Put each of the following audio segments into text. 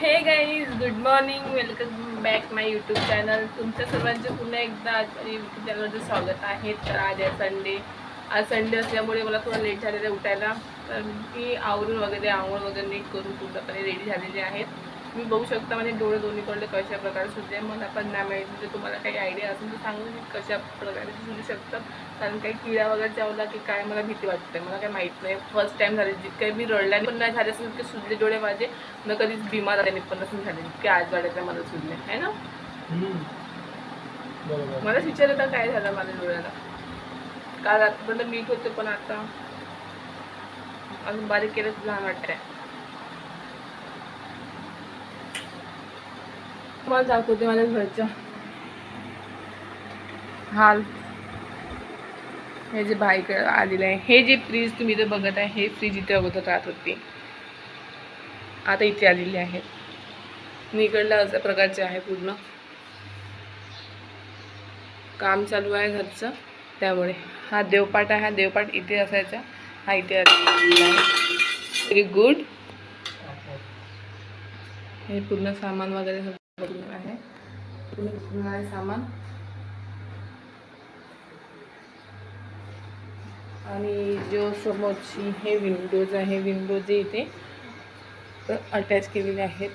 Hey guys good morning welcome back my YouTube channel तुमच्या सर्वांचे पुन्हा एकदा आज यूट्यूब चॅनलवरती स्वागत आहे. तर आज आहे संडे आज संडे असल्यामुळे मला थोडं लेट झालेलं आहे उठायला. तर मी आवरून वगैरे आंघोळ वगैरे नीट करून पूर्णपणे रेडी झालेली आहेत. मी बघू शकता म्हणजे डोळे दोन्ही कडले कशा प्रकारे सुद्धा मला पण नाही माहिती. म्हणजे तुम्हाला काही आयडिया असेल तर सांगू मी कशा प्रकारे सुरू शकतं. कारण काही किडा वगैरे चावला की काय मला भीती वाटते. मला काही माहीत नाही. फर्स्ट टाईम झाले. जितके मी रडल्याने पण नाही झाले असेल तितके सुजले डोळे माझे. न कधीच बिमार झाल्याने पण नसून झाले जितके आज वाढायचे मला सुजले. आहे ना? मलाच विचार येतं काय झालं माझ्या डोळ्याला. काल रात्रपर्यंत मीठ होते पण आता अजून बारीक केलं लहान वाटतंय. तुम्हाला दाखवते माझ्या घरच्या हाल. हे जे बाईक आलेलं आहे हे जे फ्रीज तुम्ही इथे बघत आहे हे फ्रीज इथे अगोदर राहत होती. आता इथे आलेली आहे. निकडला अशा प्रकारचे आहे पूर्ण. काम चालू आहे घरचं. त्यामुळे हा देवपाठ आहे हा देवपाठ इथे असायचा. हा इथे व्हेरी गुड हे पूर्ण सामान वगैरे सगळं आहे. तुम्ही आहे सामान. आणि जो समोरची हे विंडोज आहे विंडोज जे इथे अटॅच केलेले आहेत.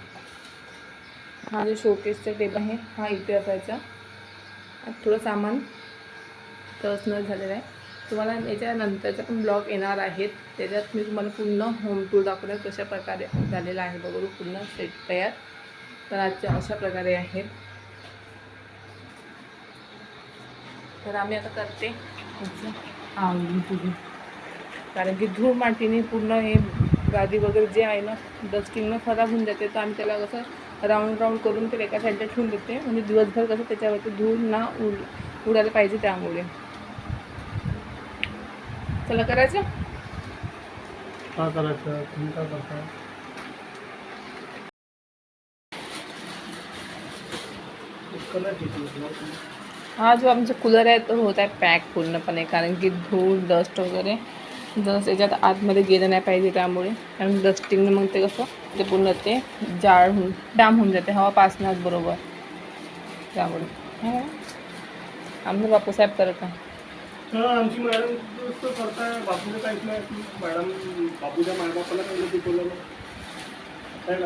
हा जो शोकेसचा टेबल आहे हा इथे असायचा. थोडं सामान तसं झालेलं आहे. तुम्हाला याच्यानंतरचा पण ब्लॉग येणार आहेत. त्याच्यात मी तुम्हाला पूर्ण होम टूर दाखवलं कशा प्रकारे झालेला आहे. बघू पूर्ण सेट तयार. तर आजच्या अशा प्रकारे आहेत. तर आम्ही आता करते. कारण की धूळ मातीने पूर्ण हे गादी वगैरे जे आहे ना डस्टिंगनं खराब होऊन जाते. तर आम्ही त्याला कसं राऊंड राऊंड करून ते एका साईडला ठेवून देते. म्हणजे दिवसभर कसं त्याच्यावरती धूळ ना उड उडायला पाहिजे त्यामुळे. चला करायचं? का करायचं तुम्ही काय करता इतकं नाही ठीक आहे. हा जो आमचा कूलर आहे तो होत आहे पॅक पूर्णपणे कारण की धूळ डस्ट वगैरे जसं त्याच्यात आतमध्ये गेलं नाही पाहिजे त्यामुळे. कारण डस्टिंगनं मग ते कसं ते पूर्ण ते जाळ होऊन डाम होऊन जाते हवा पासणार बरोबर. त्यामुळे. हा. आमचं बापूसाहेब करत आहे. आमची मॅडम करताय काहीच नाही मॅडम बापूच्या मायबापाला काही शिकवलं नाही. काय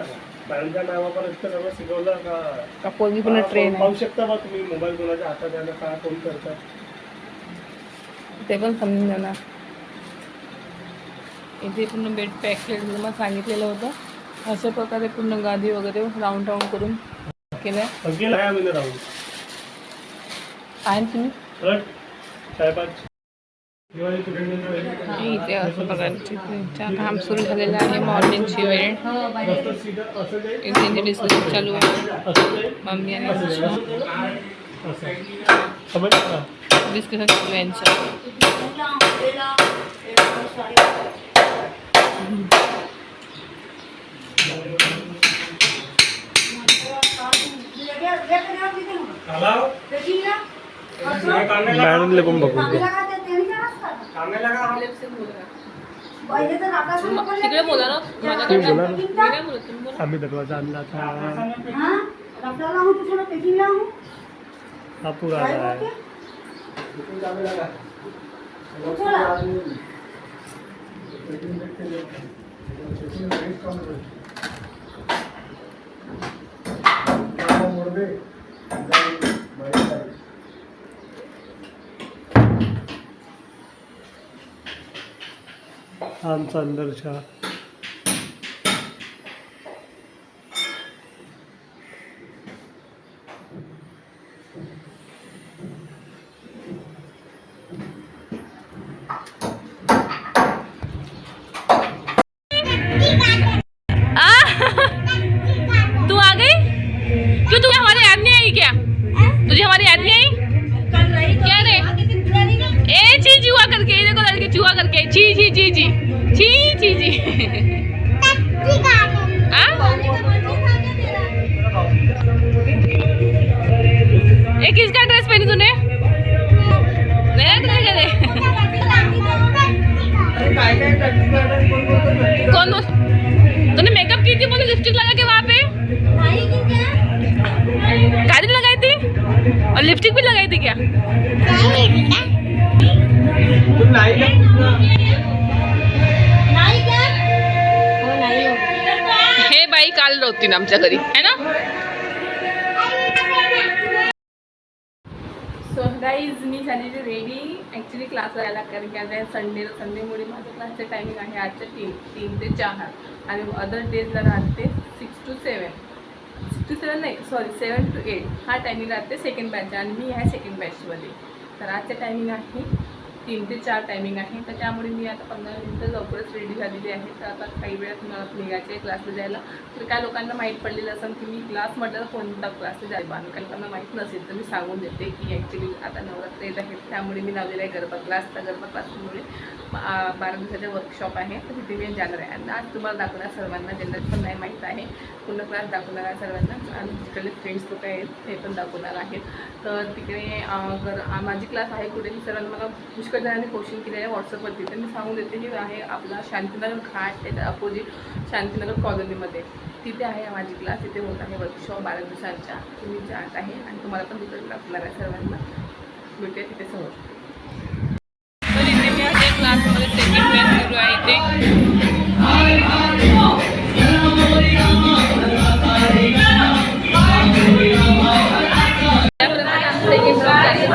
शिकवलं का? का पोरगी पूर्ण ट्रेन आहे? पाहू शकता बा तुम्ही मोबाईल कोणाच्या हातात आहे ना फोन करता ते पण समजून जाणार. इथे पूर्ण बेड पॅक केलं तुम्हाला सांगितलेलं होतं. अशा प्रकारे पूर्ण गादी वगैरे राऊंड राऊंड करून केलं आहे राहून तुम्ही? हट साहेबाच. इथे असं प्रकारचे त्यांचा काम सुरू झालेलं आहे मॉर्निंगची वेळ. त्यांची डिस्कशन चालू आहे. मम्मी आणि डिस्कशन चालू आहे यांचं. मॅडमले पण बघू तिकडे बोला ना तुम्ही बोला ना. मी नाही बोलत तुम्ही बोला आम्ही दरवाजा आणला था हूँ हा पूरा आला आहे हा आमचा लिपस्टिक लगा के वहाँ पे। काजल तो लगाई थी? और लिपस्टिक भी लगाई थी क्या? हे भाई काल रोती ना आमच्या घरी है ना? सो गाईज मी झालेली रेडी ॲक्च्युली क्लासला यायला कारण की आता संडेला संडेमुळे माझं क्लासचं टायमिंग आहे आजच्या तीन तीन ते चार. आणि अदर डेजला राहते six two seven six two seven नाही सॉरी सेवन टू एट हा टायमिंग राहते सेकंड बॅच आणि मी आहे सेकंड बॅचमध्ये तर आजचं टायमिंग आहे तीन ते चार टायमिंग आहे. तर त्यामुळे मी आता पंधरा मिनटं लवकरच रेडी झालेली आहे. तर आता काही वेळात मला निघायचं आहे क्लासला जायला. तर काय लोकांना माहीत पडलेलं असेल की मी क्लास म्हटलं तर कोणता क्लासला जाईल आणि काही लोकांना माहीत नसेल तर मी सांगून देते की ॲक्च्युली आता नवरात्र येत आहेत त्यामुळे मी लावलेला आहे गरबा क्लास तर गरबा क्लासमुळे बारा दिवसाचा वर्कशॉप आहे. तर तिथे मी जाणार आहे. आणि आज तुम्हाला दाखवणार सर्वांना ज्यांना पण नाही माहीत आहे पूर्ण क्लास दाखवणार आहे सर्वांना. आणि तिकडले फ्रेंड्स लोक आहेत ते पण दाखवणार आहेत. तर तिकडे गर माझी क्लास आहे कुठे? मी सर्वांना मला पुष्कळ जणांनी क्वेश्चन केले आहे व्हॉट्सअपवरती तर मी सांगून देते की आहे आपला शांतीनगर घाट त्याच्या अपोजिट शांतीनगर कॉलनीमध्ये. तिथे आहे माझी क्लास तिथे होत आहे वर्कशॉप बारा दिवसांच्या. तुम्ही जात आहे आणि तुम्हाला पण तिथे लागणार आहे. सर्वांना भेटूया तिथे समोर. तर इथे मी आहे क्लासमध्ये सेकंड बॅच सुरू आहे इथे.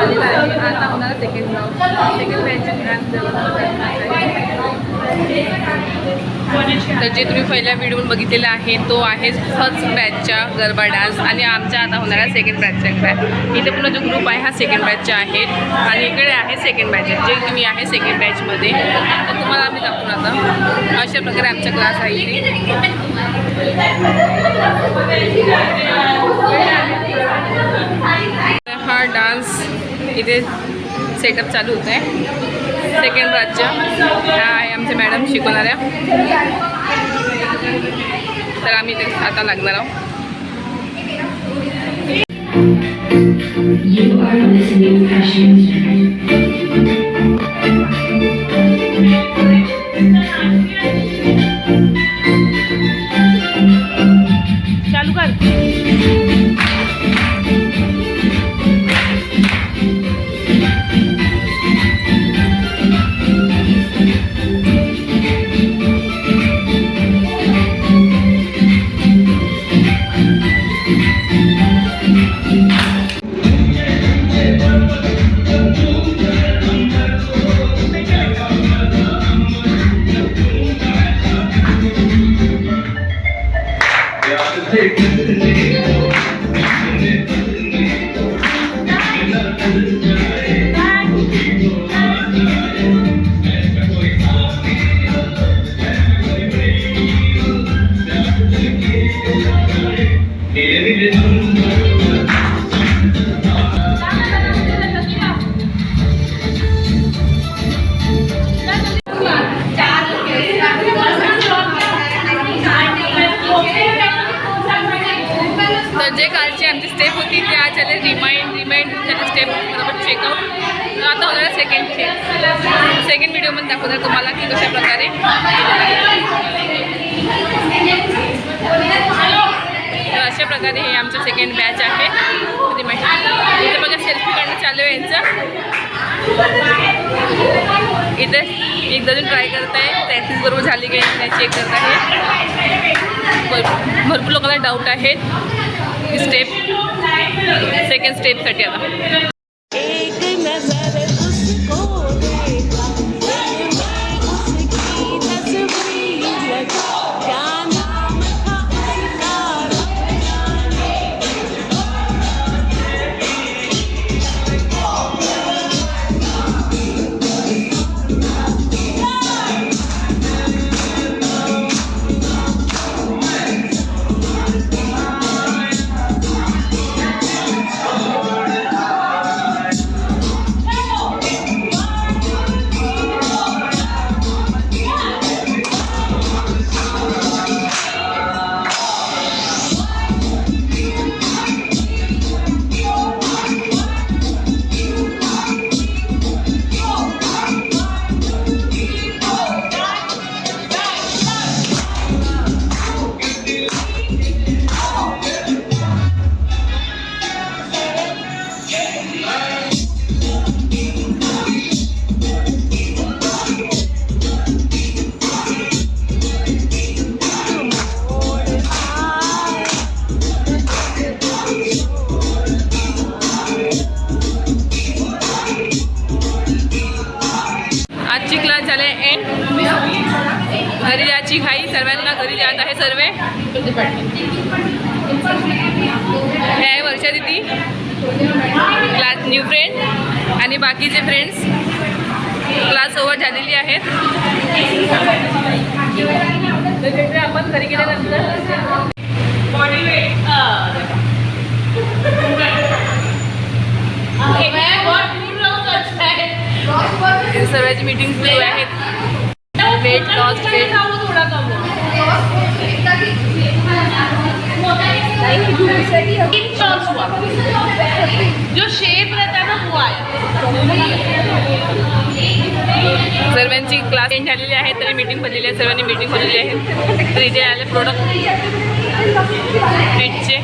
झालेला आहे आता होणार सेकंड राऊंड सेकंड तर जे तुम्ही पहिल्या व्हिडिओ बघितलेला आहे तो आहे फर्स्ट बॅचचा गरबा डान्स आणि आमच्या आता होणारा सेकंड बॅचचा बॅच इथे पुन्हा जो ग्रुप आहे हा सेकंड बॅचचा आहे. आणि इकडे आहे सेकंड बॅच जे तुम्ही आहे सेकंड बॅचमध्ये तर तुम्हाला आम्ही दाखवून आता. अशा प्रकारे आमचा क्लास आहे इथे सेटअप चालू होत आहे. सेकंड बॅचच्या ह्या आहे आमच्या मॅडम शिकवणाऱ्या तर आम्ही ते आता लागणार आहोत. इथे बघा सेल्फी काढणं चालू आहे यांचं. इथे एक जण ट्राय करत आहे. प्रॅक्टिस बरोबर झाली की नाही चेक करत आहे. भरपूर लोकांना डाऊट आहेत स्टेप सेकंड स्टेपसाठी आता. क्लास न्यू फ्रेंड आणि बाकीचे फ्रेंड्स क्लास ओव्हर झालेली आहेत. आपण घरी गेल्यानंतर सर्वांची मीटिंग सुरू आहेत. वेट लॉस वेट जो शेप रहता है ना वो आया सर्वांची क्लास एंड झालेली आहे तरी मीटिंग भरलेली आहे सर्वांनी मीटिंग भरलेली आहे. तर इथे आले प्रोडक्ट फिटचे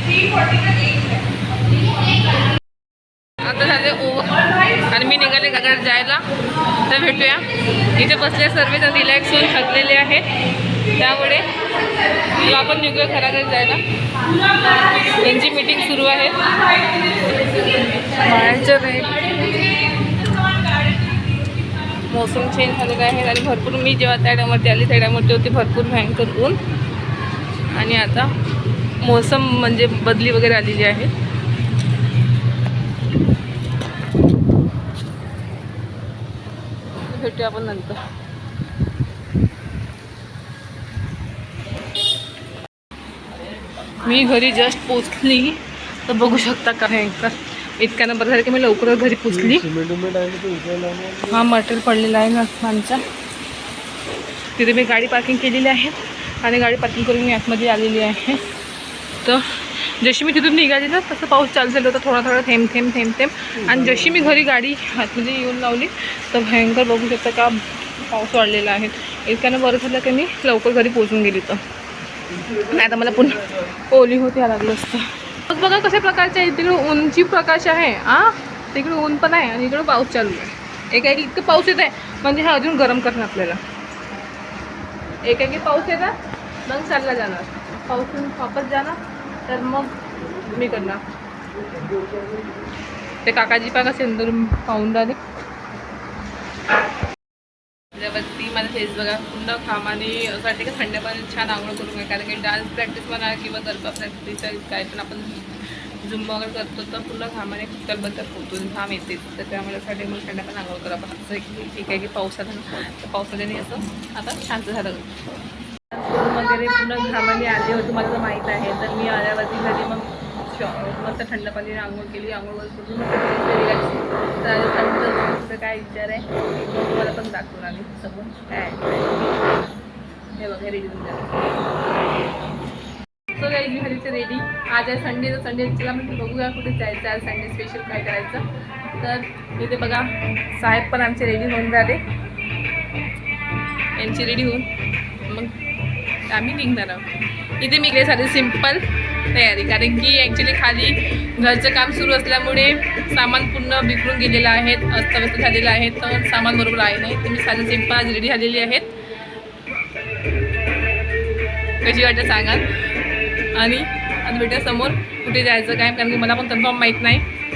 निघाले गगड जायला. तर भेटूया. इथे बसले सर्व रिलॅक्स होऊन थकलेले आहेत. त्यामुळे आपण निघूया घराकडे जायला. यांची मीटिंग सुरू आहे. बाळांचं मोसम चेंज झालेलं आहे आणि भरपूर मी जेव्हा त्या टायमावरती आली त्या टायमावरती होती भरपूर भयंकर ऊन. आणि आता मोसम म्हणजे बदली वगैरे आलेली आहे. भेटूया आपण नंतर. मी घरी जस्ट पोचली. तर बघू शकता का भयंकर इतक्या नंबर झालं की मी लवकर घरी पोचली. हा मटेरियल पडलेला आहे ना आमच्या तिथे मी गाडी पार्किंग केलेली आहे. आणि गाडी पार्किंग करून मी आतमध्ये आलेली आहे. तर जशी मी तिथून निघाली ना तसं पाऊस चालू झाला होता थोडा थोडा थेंब थेंब थेंब थेंब. आणि जशी मी घरी गाडी हातमध्ये येऊन लावली तर भयंकर बघू शकता का पाऊस वाढलेला आहे. इतक्यानं बरं झालं की मी लवकर घरी पोचून गेली तर नाही आता मला पुन्हा ओली होती लागलं असतं. मग बघा कशा प्रकारचे आहे तिकडे ऊनची प्रकाश आहे. आ? तिकडे ऊन पण आहे आणि इकडे पाऊस चालू आहे. एका एक इतकं पाऊस येत आहे म्हणजे हा अजून गरम करणार आपल्याला. एक एक पाऊस येतात मग चालला जाणार. पाऊस वापस जाणार. तर मग मी करणार. ते काकाजी पाका कसे पाहून राहिले. त्याच्यावरती माझा फेस बघा पूर्ण कामाने असं वाटते की थंड पण छान आंघोळ करू नये कारण की डान्स प्रॅक्टिस म्हणा किंवा गरबा प्रॅक्टिस काय पण आपण झुंबा वगैरे करतो तर पूर्ण घामाने कलबत्तर पोतून घाम येते. तर त्यामुळे साठी मग थंड पण आंघोळ करा. पण असं की ठीक आहे की पावसात तर पावसाने असं आता शांत झालं. वगैरे पूर्ण घामाने आले होते मला तर माहीत आहे. तर मी आल्यावरती घरी मग शॉ मस्त थंड पाणीने आंघोळ केली. आंघोळ वगैरे करून तर तुमचं काय विचार आहे? मग तुम्हाला पण दाखवून आली सगळं. काय? हे वगैरे रेडी सो काही मी रेडी आज आहे संडे तर संडे चला म्हणजे बघूया कुठे जायचं आज संडे स्पेशल काय करायचं. तर इथे बघा साहेब पण आमचे रेडी होऊन झाले यांची रेडी होऊन. मग आम्ही निघणार आहोत. इथे मी साधी सिंपल तयारी कारण की ॲक्च्युली खाली घरचं काम सुरू असल्यामुळे सामान पूर्ण बिखरून गेलेलं आहे अस्तव्यस्त झालेलं आहे तर सामान बरोबर आहे नाही. तर मी साधी सिंपल आज रेडी झालेली आहेत. कशी वाटतं सांगाल? आणि आज भेटूया समोर. कुठे जायचं काय? कारण की मला पण कन्फर्म माहीत नाही.